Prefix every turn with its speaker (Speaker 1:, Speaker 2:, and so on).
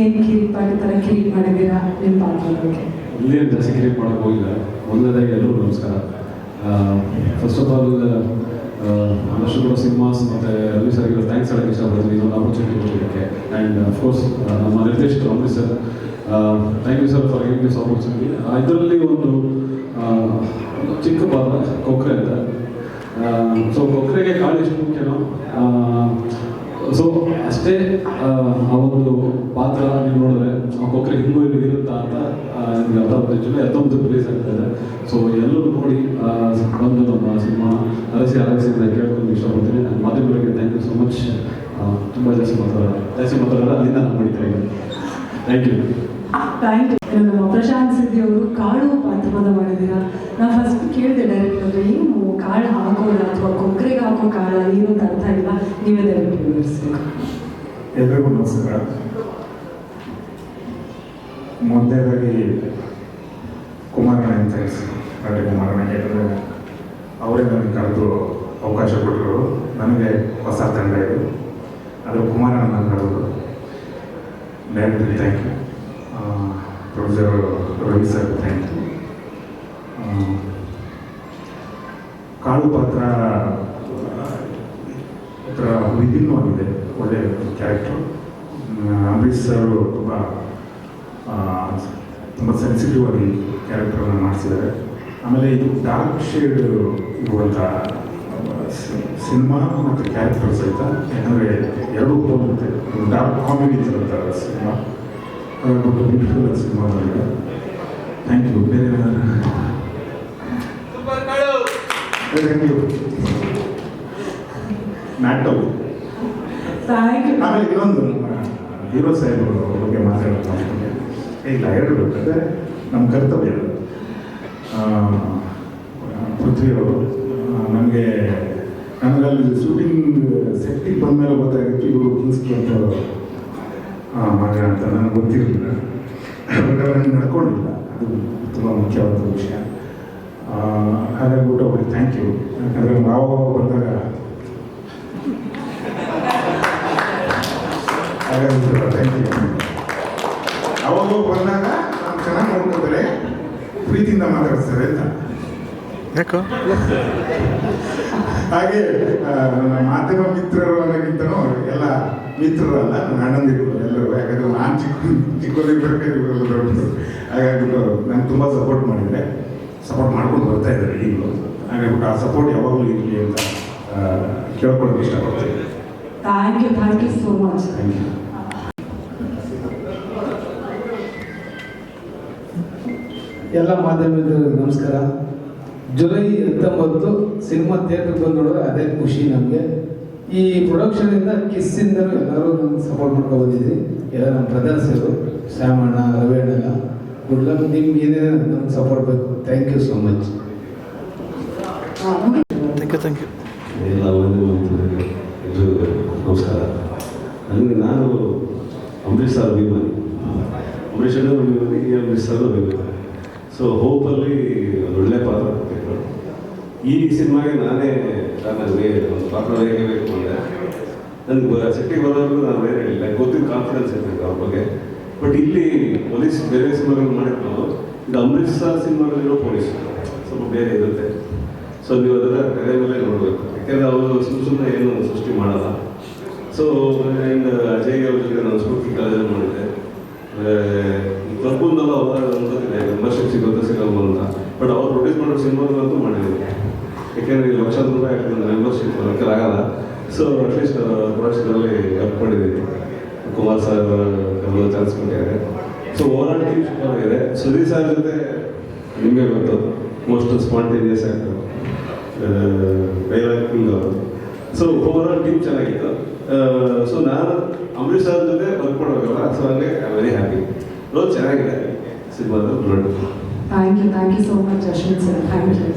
Speaker 1: ಏನ್ ಕಿರಿಕ್ ಪಾಟಿ ತರ ಕಿರಿಕ್ ಮಾಡಿದ್ದೀರಾ
Speaker 2: ಇಲ್ಲೇನು ಜಾಸ್ತಿ ಹೋಗಿಲ್ಲ. ಒಂದನೇದಾಗಿ ಎಲ್ಲರಿಗೂ ನಮಸ್ಕಾರ. ಫಸ್ಟ್ ಆಫ್ ಆಲ್ ಒಂದಷ್ಟು ಕೂಡ ಸಿನಿಮಾಸ್ ಮತ್ತು ರವಿ ಸರ್ಗೆ ಥ್ಯಾಂಕ್ಸ್ ಹೇಳಕ್ಕೆ ಇಷ್ಟಪಡ್ತೀನಿ. ಇದೊಂದು ಆಪರ್ಚುನಿಟಿ ಕೊಡೋದಕ್ಕೆ ಆ್ಯಂಡ್ ಅಫ್ಕೋರ್ಸ್ ನಮ್ಮ ನಿರ್ದೇಶಕರು Amrit sir thank you sir for giving this opportunity ಇದರಲ್ಲಿ ಒಂದು ಚಿಕ್ಕ ಪಾತ್ರ ಕೊಕ್ರೆ ಅಂತ. ಸೊ ಕೊಕ್ರೆಗೆ ಕಾಳು ಎಷ್ಟು ಮುಖ್ಯನೋ ಅಷ್ಟೇ, ಆ ಒಂದು ಪಾತ್ರ ನೀವು ನೋಡಿದ್ರೆ ಆ ಕೊಕ್ಕರೆ ಹಿಂಗೂ ಇಲ್ಲಿ ಇರುತ್ತಾ ಅಂತ ನಿಮ್ಗೆ ಅರ್ಥ ಆಗುತ್ತೆ. ಜುಲೈ ಹತ್ತೊಂಬತ್ತು ರಿಲೀಸ್ ಆಗ್ತಾ ಸೊ ಎಲ್ಲರೂ ನೋಡಿ ಬಂದು ನಮ್ಮ ಸಿನಿಮಾ ಅರಸಿ ಅರಸಿ ಅಂತ ಕೇಳ್ಕೊಂಡು ಇಷ್ಟಪಡ್ತೀನಿ. ನಾನು ಮಾಧ್ಯಮಗಳಿಗೆ ಥ್ಯಾಂಕ್ ಯು ಸೊ ಮಚ್ ತುಂಬ ಜಾಸ್ತಿ ಮಾತಾಡ ಜಾಸ್ತಿ ಮಾತಾಡೋಲ್ಲ, ಅಲ್ಲಿಂದ ನಾನು ಮಾಡಿದ್ದೆ ಥ್ಯಾಂಕ್ ಯು
Speaker 1: ಥ್ಯಾಂಕ್ ಯು ನಮ್ಮ ಪ್ರಶಾಂತ್ ಸಿದ್ದಿ ಅವರು ಕಾಳು ಪಾತ್ರವನ್ನು ಮಾಡಿದ್ದೀರಾ? ನಾನು ಫಸ್ಟ್ ಕೇಳಿದೆ ಡೈರೆಕ್ಟ್ ಅಂದ್ರೆ ಏನು ಕಾಳು ಹಾಕೋಲ್ಲ ಅಥವಾ ಕೊಕ್ಕರೆಗೆ ಹಾಕೋ ಕಾಳ ಏನು ಅಂತ ಅರ್ಥ ಇಲ್ಲ. ನೀವೇ ಡೈರೆಕ್ಟ್
Speaker 3: ಎಲ್ರಿಗೂ ನಮಸ್ಕಾರ. ಮೊದಲನೇದಾಗಿ ಕುಮಾರಣ್ಣ ಅಂತ ನಟಿ ಕುಮಾರಣ್ಣ ಯಾಕಂದರೆ ಅವರೇ ನನಗೆ ಕರೆದು ಅವಕಾಶ ಕೊಟ್ಟರು. ನನಗೆ ಹೊಸ ತಂಡ ಇದು. ಅದು ಕುಮಾರಣ್ಣ ಕರೆದು. Director thank you producer Ravi sir thank you ಕಾಳು ಪಾತ್ರ ಒಂಥರ ವಿಭಿನ್ನವಾಗಿದೆ ಒಳ್ಳೆ ಕ್ಯಾರೆಕ್ಟರ್ ಅಂಬರೀಷ್ ಸರ್ ತುಂಬ ತುಂಬ ಸೆನ್ಸಿಟಿವ್ ಆಗಿ ಕ್ಯಾರೆಕ್ಟರನ್ನು ಮಾಡಿಸಿದ್ದಾರೆ. ಆಮೇಲೆ ಇದು ಡಾರ್ಕ್ ಶೇಡ್ ಇರುವಂಥ ಸಿನಿಮಾ ಮತ್ತು ಕ್ಯಾರೆಕ್ಟರ್ ಸಹಿತ ಯಾಕಂದರೆ ಎರಡೂ ಹೋಗುತ್ತೆ. ಡಾರ್ಕ್ ಕಾಮಿಡಿ ಇರುವಂಥ ಸಿನಿಮಾ ಅದೊಂದು ಬ್ಯೂಟಿಫುಲ್ ಸಿನಿಮಾ ಬಂದಿದೆ. ಥ್ಯಾಂಕ್ ಯು ಬೇರೆ ಥ್ಯಾಂಕ್ ಯು ನಾಟೋ.
Speaker 1: ಥ್ಯಾಂಕ್ ಯು
Speaker 3: ಆಮೇಲೆ ಇನ್ನೊಂದು ಹೀರೋ ಸಾಹೇಬ್ರು ಬಗ್ಗೆ ಮಾತಾಡೋಣ ಇಲ್ಲ ಎರಡು ಅಂದರೆ ನಮ್ಮ ಕರ್ತವ್ಯ ಪೃಥ್ವಿಯವರು ನನಗೆ ನನಗಲ್ಲಿ ಶೂಟಿಂಗ್ ಸೆಟ್ಟಿಗೆ ಬಂದ ಮೇಲೆ ಗೊತ್ತಾಗಿತ್ತು ಇವರು ಅಂತ ಮಗ ಅಂತ ನನಗೆ ಗೊತ್ತಿರಲಿಲ್ಲ. ಬಟ್ ನಡ್ಕೊಂಡಿಲ್ಲ. ಅದು ತುಂಬ ಮುಖ್ಯವಾದ ವಿಷಯ. ಹಾಗಾಗಿ ಬಿಟ್ಟು ಅವ್ರಿಗೆ ಥ್ಯಾಂಕ್ ಯು ಯಾಕಂದರೆ ನಾವು ಬಂದಾಗ ಹಾಗಾಗಿ ಅವಾಗ ಬಂದಾಗ ನಾನು ಚೆನ್ನಾಗಿ ನೋಡ್ಕೊತಾರೆ. ಪ್ರೀತಿಯಿಂದ ಮಾತಾಡ್ತಾರೆ ಅಂತ.
Speaker 4: ಯಾಕೋ?
Speaker 3: ಹಾಗೆ ನನ್ನ ಮಾಧ್ಯಮ ಮಿತ್ರರು ಅನ್ನೋಕ್ಕಿಂತನೂ ಎಲ್ಲ ಮಿತ್ರರಲ್ಲ ನನ್ನ ಅಣ್ಣಂದಿರು ಎಲ್ಲರೂ. ಯಾಕಂದ್ರೆ ನಾನು ಚಿಕ್ಕ ಚಿಕ್ಕದಿರ್ಬೇಕಾದ್ರೆ ಇವರೆಲ್ಲ ದೊಡ್ಡದು ಹಾಗಾಗ್ಬಿಟ್ಟು ನಂಗೆ ತುಂಬ ಸಪೋರ್ಟ್ ಮಾಡಿದರೆ ಸಪೋರ್ಟ್ ಮಾಡ್ಕೊಂಡು ಬರ್ತಾ ಇದ್ದಾರೆ ಈಗಲೂ. ಹಾಗಾಗ್ಬಿಟ್ಟು ಆ ಸಪೋರ್ಟ್ ಯಾವಾಗಲೂ ಇರಲಿ ಅಂತ ಕೇಳ್ಕೊಳ್ಳೋಕೆ ಇಷ್ಟಪಡ್ತೀನಿ.
Speaker 1: Thank you thank you so much
Speaker 3: thank you
Speaker 5: ಎಲ್ಲ ಮಾಧ್ಯಮದವರಿಗೆ ನಮಸ್ಕಾರ. ಜುಲೈ ಹತ್ತೊಂಬತ್ತು ಸಿನಿಮಾ ಥಿಯೇಟರ್ ಬಂದು ನೋಡಿದ್ರೆ ಅದೇ ಖುಷಿ ನಮಗೆ. ಈ ಪ್ರೊಡಕ್ಷನಿಂದ ಕಿಸ್ಸಿಂದಲೂ ಎಲ್ಲರೂ ನಮ್ಗೆ ಸಪೋರ್ಟ್ ಮಾಡ್ಕೊಂಡು ಬಂದಿದ್ದೀವಿ ಎಲ್ಲ ನಮ್ಮ ಬ್ರದರ್ಸ್ ಇರು ಶ್ಯಾಮಣ್ಣ ರವೇಣ ಎಲ್ಲ. ಗುಡ್ ಲಕ್ ನಿಮ್ಗೆ ಏನೇನು ನಮ್ಗೆ ಸಪೋರ್ಟ್ ಬೇಕು? Thank you so much
Speaker 4: thank you thank you
Speaker 2: ಎಲ್ಲ ನಮಸ್ಕಾರ. ನನಗೆ ನಾನು ಅಂಬರೀಷ್ ಸರ್ ಅಭಿಮಾನಿ ಅಭಿಮಾನಿ ಈ ಎಲ್ ಸರ್ ಅಭಿಮಾನಿ ಸೊ ಹೋಪಲ್ಲಿ ಒಂದು ಒಳ್ಳೆ ಪಾತ್ರ ಕೊಟ್ಟಿದ್ರು. ಈ ಸಿನಿಮಾಗೆ ನಾನೇ ನನಗೆ ಒಂದು ಪಾತ್ರ ಬೇಕು ಅಂದೆ ನನಗೆ ಸಿಟ್ಟಿಗೆ ಬರೋದು ನಾನು ಬೇರೆ ಹೇಳಿಲ್ಲ ಗೊತ್ತಿದ್ದ ಕಾನ್ಫಿಡೆನ್ಸ್ ಇರಬೇಕು ಅವ್ರ ಬಗ್ಗೆ. ಬಟ್ ಇಲ್ಲಿ ಪೊಲೀಸ್ ಬೇರೆ ಸಿನಿಮಾಗಳು ಮಾಡಿದ್ರು. ಇದು ಅಂಬರೀಷ್ ಸರ್ ಸಿನಿಮಾಗಳಿರೋ ಪೊಲೀಸ್. ಸ್ವಲ್ಪ ಬೇರೆ ಇರುತ್ತೆ. ಸೊ ನೀವು ಅದರ ಕಲೆ ಮೇಲೆ ನೋಡಬೇಕು. ಯಾಕೆಂದರೆ ಅವರು ಸುಮ್ಮ ಸುಮ್ಮನೆ ಏನು ಸೃಷ್ಟಿ ಮಾಡಲ್ಲ. ಸೊ ಆ್ಯಂಡ್ ಅಜಯ್ ಅವ್ರ ಜೊತೆ ನಾನು ಸ್ಫೂರ್ತಿ ಕಾಲೇಜಲ್ಲಿ ಮಾಡಿದ್ದೆ ತಪ್ಪುಂದಲ್ಲ ಅವರ ಗೊತ್ತಿದೆ ಮೆಂಬರ್ಶಿಪ್ ಸಿಗುತ್ತೆ ಸಿಗಲ್ಲ ಅಂತ ಬಟ್ ಅವ್ರು ಪ್ರೊಡ್ಯೂಸ್ ಮಾಡೋ ಸಿನಿಮಾಗಳಂತೂ ಮಾಡಿದ್ದೀನಿ ಯಾಕೆಂದರೆ ಈ ಲಕ್ಷಾಂತರ ರೂಪಾಯಿ ಆಗ್ತದೆ ಮೆಂಬರ್ಶಿಪ್ ಆಗಲ್ಲ. ಸೊ ಅಟ್ಲೀಸ್ಟ್ ಪ್ರೊಡಕ್ಷನಲ್ಲಿ ಹೆಲ್ಪ್ ಮಾಡಿದ್ದೀನಿ. ಕುಮಾರ್ ಸರ್ ಎಲ್ಲ ಚಾನ್ಸ್ ಕೊಟ್ಟಿದ್ದಾರೆ. ಸೊ ಓವರ್ ಆಲ್ ಟೀಮ್ ಆಗಿದೆ ಸುದೀಪ್ ಸರ್ ಜೊತೆ ನಿಮಗೆ ಗೊತ್ತು ಮೋಸ್ಟ್ ಸ್ಪಾಂಟೇನಿಯಸ್ ಡೈಲಾಗಿಂಗ್ ಅವರು ಸೊ ಓವರ್ ಆಲ್ ಟೀಮ್ ಚೆನ್ನಾಗಿತ್ತು. ಸೊ ನಾನು ಅಂಬರೀಷ್ ಸರ್ ಜೊತೆ ವರ್ಕ್ ಮಾಡಬೇಕಲ್ಲ ಸೊ ಹಂಗೆ ಐ ವೆರಿ ಹ್ಯಾಪಿ ರೋಲ್ ಚೆನ್ನಾಗಿದೆ. ಸಿನಿಮಾದ ನೋಡಿ
Speaker 1: thank you thank you so much Ashwin sir thank you